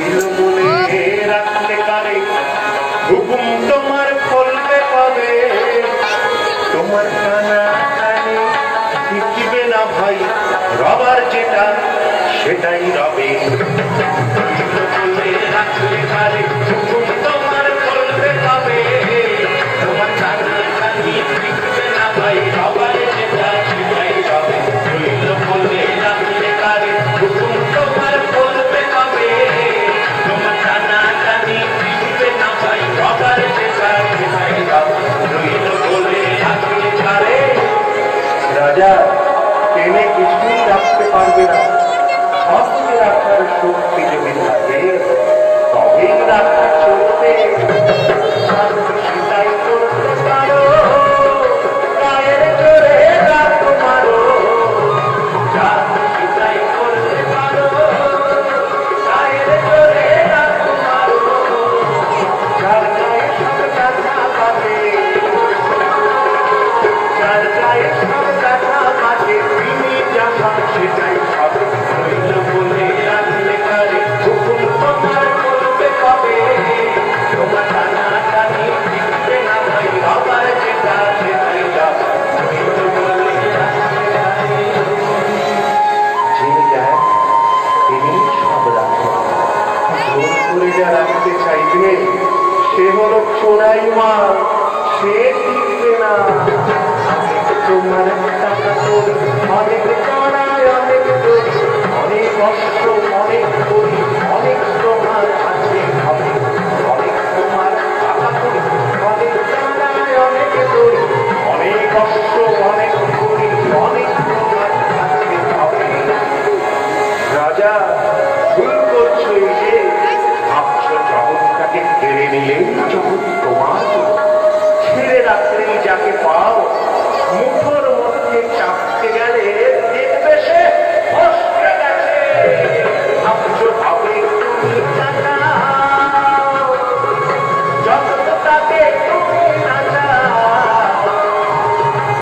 রইল রাখতে পারে। তোমার ফলবে পাবে। তোমার কানা শিখবে না ভাই। রবার যেটা, সেটাই রবে। 死後の不幸ないわ。